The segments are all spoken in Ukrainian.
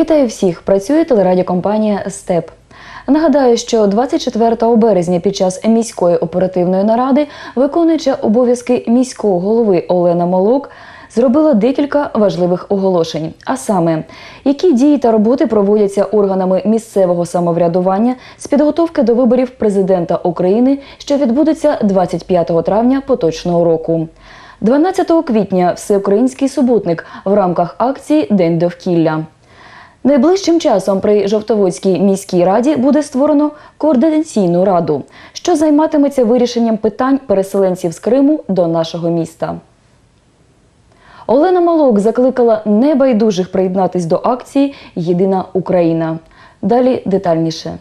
Вітаю всіх! Працює телерадіокомпанія Степ. Нагадаю, що 24 березня під час міської оперативної наради виконуюча обов'язки міського голови Олена Молок зробила декілька важливих оголошень. А саме, які дії та роботи проводяться органами місцевого самоврядування з підготовки до виборів президента України, що відбудеться 25 травня поточного року. 12 квітня всеукраїнський суботник в рамках акції День довкілля. Найближчим часом при Жовтоводській міській раді буде створено координаційну раду, що займатиметься вирішенням питань переселенців з Криму до нашого міста. Олена Малок закликала небайдужих приєднатись до акції Єдина Україна. Далі детальніше.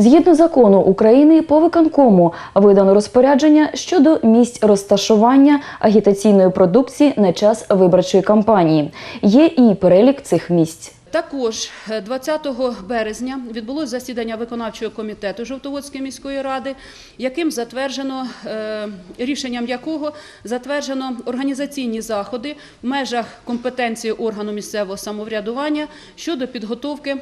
Згідно закону України по виконкому видано розпорядження щодо місць розташування агітаційної продукції на час виборчої кампанії. Є і перелік цих місць. Також е, 20 березня відбулося засідання виконавчого комітету Жовтоводської міської ради, яким затверджено е, рішенням якого затверджено організаційні заходи в межах компетенції органу місцевого самоврядування щодо підготовки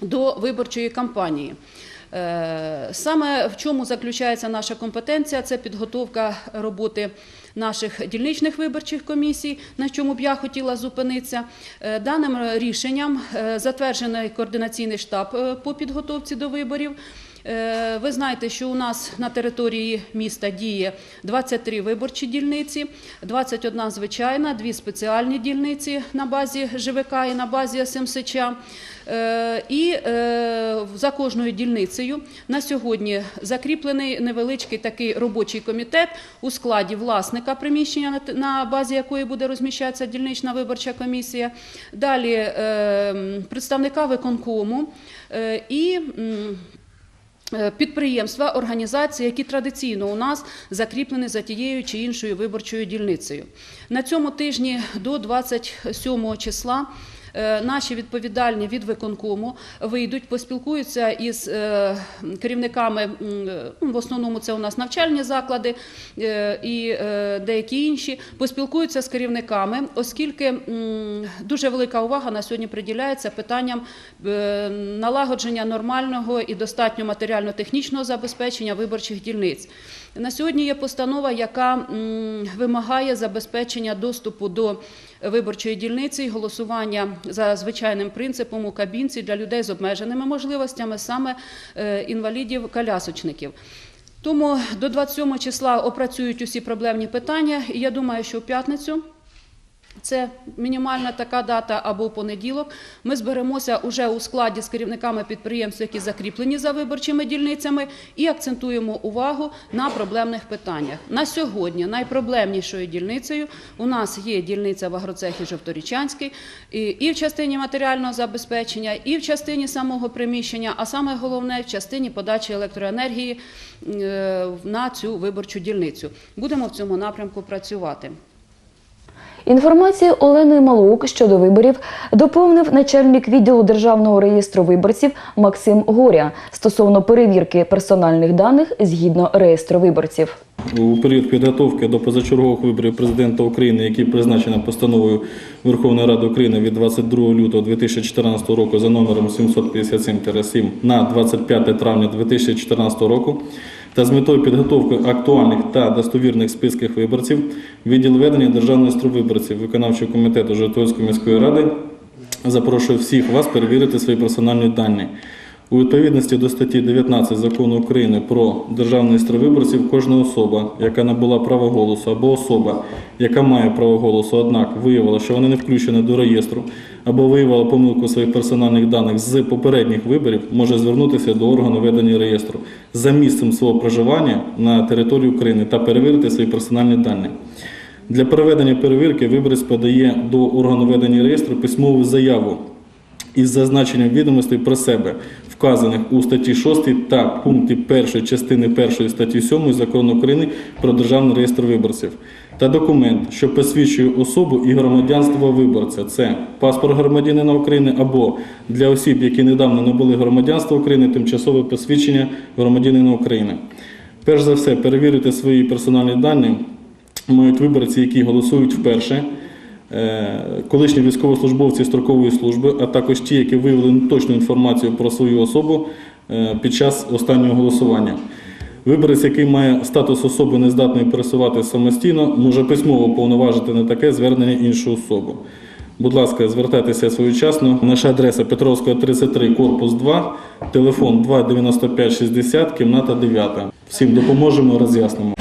до виборчої кампанії. Е, Саме в чому заключається наша компетенція, це підготовка роботи наших дільничних виборчих комісій, на чому б я хотіла зупинитися. Е, Даним рішенням е, затверджений координаційний штаб по підготовці до виборів. Ви знаєте, що у нас на території міста діє 23 виборчі дільниці, 21 звичайна, 2 спеціальні дільниці на базі ЖВК і на базі СМСЧ. Е, І е, за кожною дільницею на сьогодні закріплений невеличкий такий робочий комітет у складі власника приміщення, на базі якої буде розміщатися дільнична виборча комісія. Далі е, представника виконкому і Підприємства, організації, які традиційно у нас закріплені за тією чи іншою виборчою дільницею. На цьому тижні до 27 числа наші відповідальні від виконкому вийдуть, поспілкуються із е, керівниками, е, в основному це у нас навчальні заклади е, і е, деякі інші, поспілкуються з керівниками, оскільки дуже велика увага на сьогодні приділяється питанням е, налагодження нормального і достатньо матеріально-технічного забезпечення виборчих дільниць. На сьогодні є постанова, яка вимагає забезпечення доступу до виборчої дільниці і голосування за звичайним принципом у кабінці для людей з обмеженими можливостями, саме е, інвалідів-колясочників. Тому до 27 числа опрацюють усі проблемні питання, і я думаю, що в п'ятницю. Це мінімальна така дата або понеділок. Ми зберемося уже у складі з керівниками підприємств, які закріплені за виборчими дільницями, і акцентуємо увагу на проблемних питаннях. На сьогодні найпроблемнішою дільницею у нас є дільниця в агроцехі Жовторічанський, і, і в частині матеріального забезпечення, і в частині самого приміщення, а саме головне в частині подачі електроенергії е, на цю виборчу дільницю. Будемо в цьому напрямку працювати. Інформацію Олени Малук щодо виборів доповнив начальник відділу Державного реєстру виборців Максим Горя стосовно перевірки персональних даних згідно реєстру виборців. У період підготовки до позачергових виборів президента України, які призначено постановою Верховної Ради України від 22 лютого 2014 року за номером 757-7 на 25 травня 2014 року, та з метою підготовки актуальних та достовірних списків виборців, відділ ведення Державної реєстру виборців виконавчого комітету Житомирської міської ради запрошую всіх вас перевірити свої персональні дані. У відповідності до статті 19 закону України про державний реєстр виборців, кожна особа, яка набула право голосу, або особа, яка має право голосу, однак виявила, що вона не включена до реєстру, або виявила помилку своїх персональних даних з попередніх виборів, може звернутися до органу ведення реєстру за місцем свого проживання на території України та перевірити свої персональні дані. Для проведення перевірки виборець подає до органу ведення реєстру письмову заяву із зазначенням відомостей про себе, вказаних у статті 6 та пункті 1 частини 1 статті 7 Закону України про Державний реєстр виборців, та документ, що посвідчує особу і громадянство виборця. Це паспорт громадянина України або для осіб, які недавно набули громадянство України, тимчасове посвідчення громадянина України. Перш за все, перевірити свої персональні дані мають виборці, які голосують вперше, е, колишні військовослужбовці строкової служби, а також ті, які виявили точну інформацію про свою особу е, під час останнього голосування. Виборець, який має статус особи нездатної пересувати самостійно, може письмово повноважити на таке звернення іншу особу. Будь ласка, звертайтеся своєчасно. Наша адреса Петровського 33, корпус 2, телефон 295 60, кімната 9. Всім допоможемо, роз'яснимо.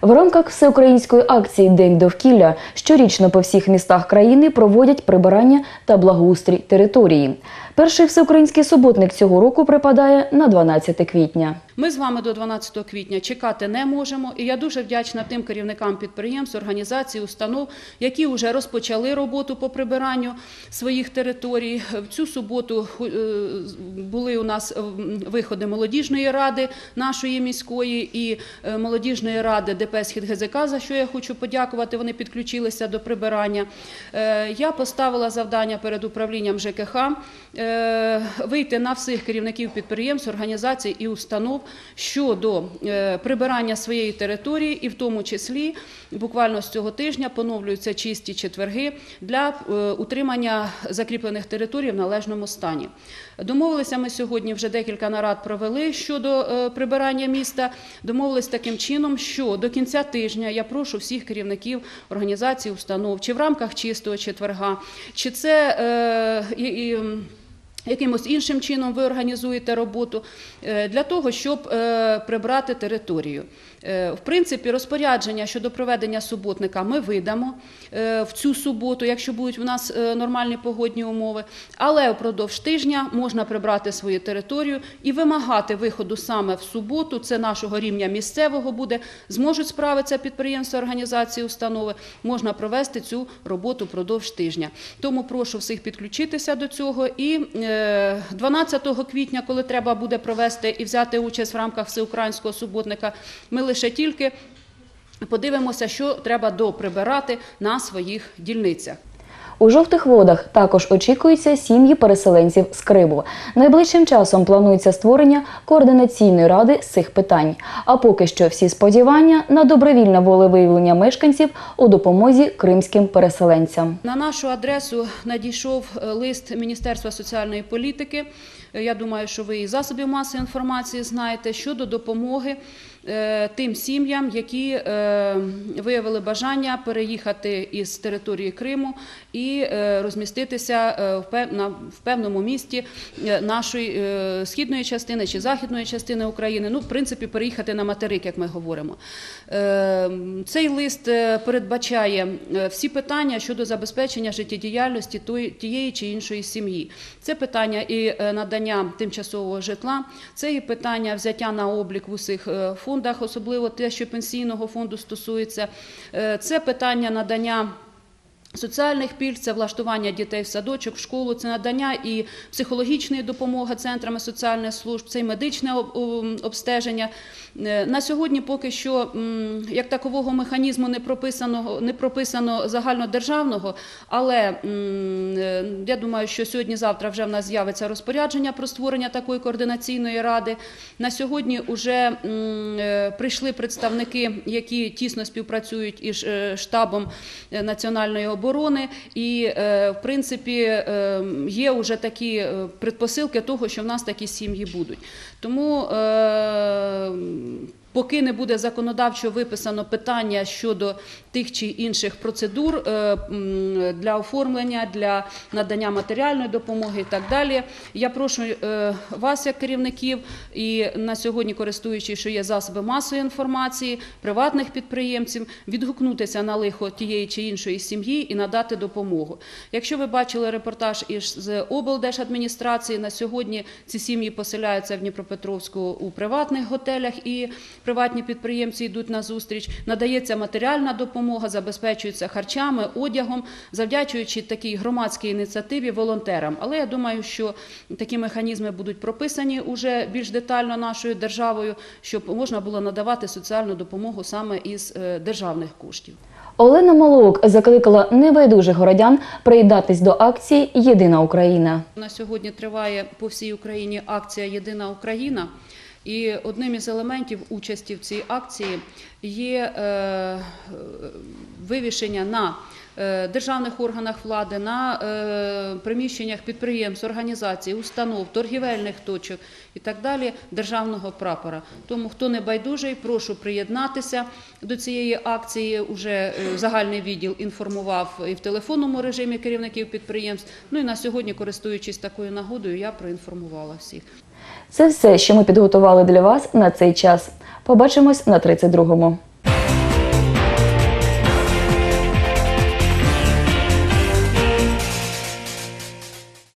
В рамках всеукраїнської акції День довкілля щорічно по всіх містах країни проводять прибирання та благоустрій території. Перший всеукраїнський суботник цього року припадає на 12 квітня. Ми з вами до 12 квітня чекати не можемо, і я дуже вдячна тим керівникам підприємств, організацій, установ, які вже розпочали роботу по прибиранню своїх територій. В цю суботу е, були у нас виходи молодіжної ради нашої міської і е, молодіжної ради ДП «Схід ГЗК», за що я хочу подякувати. Вони підключилися до прибирання. Е, Я поставила завдання перед управлінням ЖКХ е, вийти на всіх керівників підприємств, організацій і установ щодо е, прибирання своєї території, і в тому числі буквально з цього тижня поновлюються чисті четверги для утримання закріплених територій в належному стані. Домовилися ми сьогодні вже декілька нарад провели щодо е, прибирання міста. Домовились таким чином, що до кінця тижня я прошу всіх керівників організацій, установ, чи в рамках чистого четверга, чи це е, якимось іншим чином ви організуєте роботу е, для того, щоб прибрати територію. Е, В принципі, розпорядження щодо проведення суботника ми видамо е, в цю суботу, якщо будуть у нас е, нормальні погодні умови. Але впродовж тижня можна прибрати свою територію і вимагати виходу саме в суботу. Це нашого рівня місцевого буде. Зможуть справитися підприємства, організації, установи. Можна провести цю роботу впродовж тижня. Тому прошу всіх підключитися до цього. І е, 12 квітня, коли треба буде провести і взяти участь в рамках всеукраїнського суботника, ми лише тільки подивимося, що треба доприбирати на своїх дільницях. У жовтих водах також очікуються сім'ї переселенців з Криму. Найближчим часом планується створення координаційної ради з цих питань. А поки що всі сподівання на добровільне волевиявлення мешканців у допомозі кримським переселенцям. На нашу адресу надійшов е, лист Міністерства соціальної політики. Е, Я думаю, що ви і засобів масової інформації знаєте щодо допомоги е, тим сім'ям, які е, виявили бажання переїхати із території Криму і розміститися в певному місті нашої східної частини чи західної частини України. Ну, в принципі, переїхати на материк, як ми говоримо. Цей лист передбачає всі питання щодо забезпечення життєдіяльності тієї чи іншої сім'ї. Це питання і е, надання тимчасового житла, це і питання взяття на облік в усіх е, фондах, особливо те, що пенсійного фонду стосується. Е, Це питання надання. Соціальних пільг це влаштування дітей в садочок, в школу, це надання і психологічної допомоги центрами соціальних служб, це і медичне обстеження. Е, На сьогодні поки що як такового механізму не прописано, не прописано загальнодержавного, але е, я думаю, що сьогодні-завтра вже в нас з'явиться розпорядження про створення такої координаційної ради. На сьогодні вже прийшли представники, які тісно співпрацюють із е, штабом е, національної оборони, і е, в принципі е, є вже такі е, предпосилки того, що в нас такі сім'ї будуть. Тому Поки не буде законодавчо виписано питання щодо тих чи інших процедур е, для оформлення, для надання матеріальної допомоги і так далі, я прошу е, вас, як керівників, і на сьогодні, користуючись, що є засоби масової інформації, приватних підприємців, відгукнутися на лихо тієї чи іншої сім'ї і надати допомогу. Якщо ви бачили репортаж із облдержадміністрації, на сьогодні ці сім'ї поселяються в Дніпропетровську у приватних готелях і приватні підприємці йдуть на зустріч. Надається матеріальна допомога, забезпечуються харчами, одягом, завдячуючи такій громадській ініціативі волонтерам. Але я думаю, що такі механізми будуть прописані уже більш детально нашою державою, щоб можна було надавати соціальну допомогу саме із е, державних коштів. Олена Малук закликала небайдужих городян приєднатись до акції Єдина Україна. На сьогодні триває по всій Україні акція Єдина Україна. І одним із елементів участі в цій акції є е, вивішення на е, державних органах влади, на е, приміщеннях підприємств, організацій, установ, торгівельних точок і так далі державного прапора. Тому хто не байдужий, прошу приєднатися до цієї акції. Уже загальний відділ інформував і в телефонному режимі керівників підприємств. Ну і на сьогодні, користуючись такою нагодою, я проінформувала всіх. Це все, що ми підготували для вас на цей час. Побачимось на 32-му.